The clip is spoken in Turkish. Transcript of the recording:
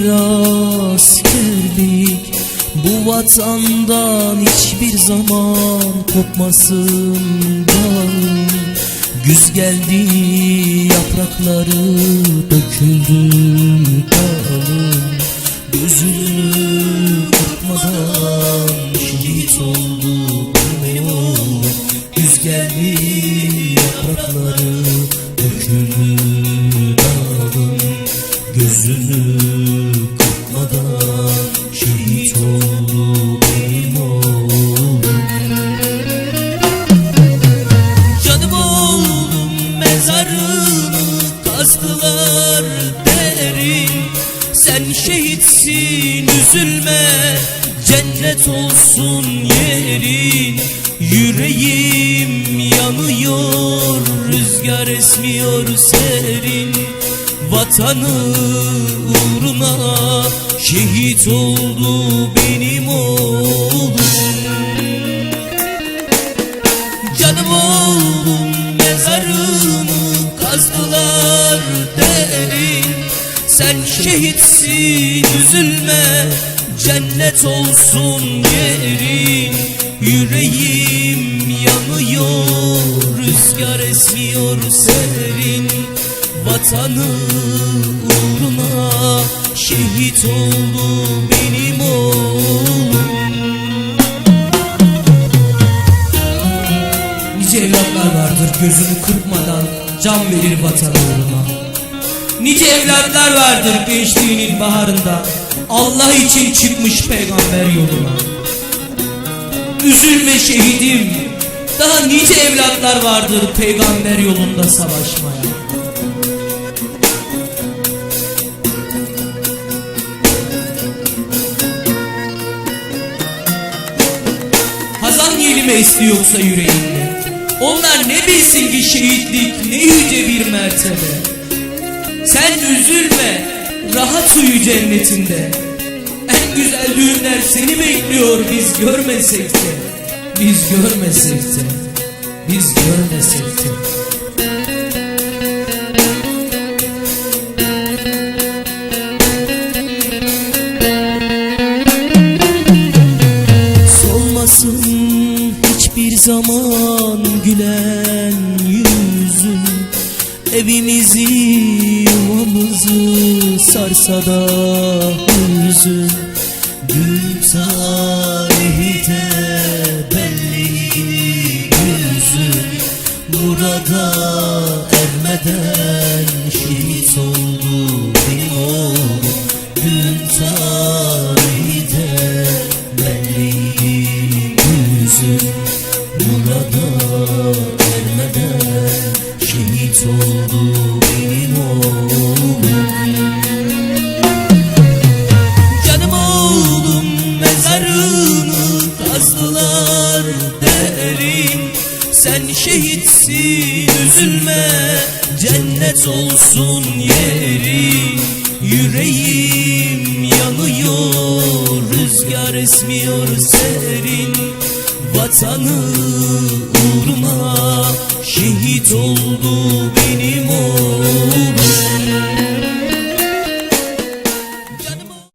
miras geldik Bu vatandan hiçbir zaman kopmasın dalım Güz geldi yaprakları döküldü dalım Gözünü kırpmadan şehit oldu bu Güz geldi yaprakları döküldü şehit oldu mezarını kazdılar derin Sen şehitsin üzülme cennet olsun yerin. Yüreğim yanıyor rüzgar esmiyor serin. Vatanı uğruna şehit oldu benim oğlum. Canım oğlum mezarını kazdılar derin Sen şehitsin üzülme cennet olsun yerin Yüreğim yanıyor rüzgar esmiyor serin. Vatanı uğruna şehit oldu benim oğlum Nice evlatlar vardır gözünü kırpmadan can verir vatan uğruna. Nice evlatlar vardır gençliğinin baharında Allah için çıkmış peygamber yoluna. Üzülme şehidim daha nice evlatlar vardır peygamber yolunda savaşmaya. Esti yoksa yüreğinde? Onlar ne bilsin ki şehitlik ne yüce bir mertebe. Sen üzülme, rahat uyu cennetinde. En güzel düğünler seni bekliyor biz görmesek de. Biz görmesek de. Biz görmesek de. Evimizi yuvamızı sarsa da hüzün Dün tarihi de belliydi yüzün Burada ermeden şehit oldu benim oğlum. Dün tarihi de belliydi yüzün Burada ermeden şehit oldu benim oğlum. Canım oğlum mezarını kazdılar derin. Sen şehitsin üzülme cennet olsun yerin. Yüreğim yanıyor rüzgar esmiyor serin. Vatanı şehit oldu. oğlum